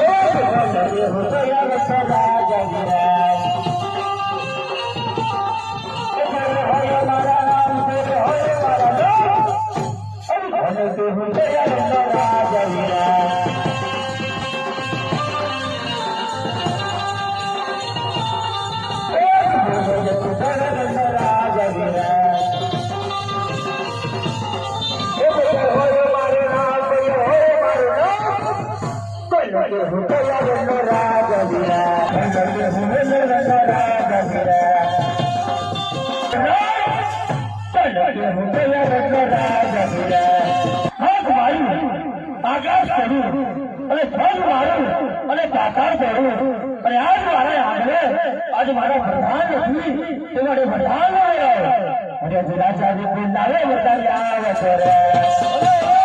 هويے هويے هويا رستا આકાશ કરું અને ધન મારું અને આજ આજ મારા પ્રધાન નથી. તે બિંદાવે બતાવી આવે છે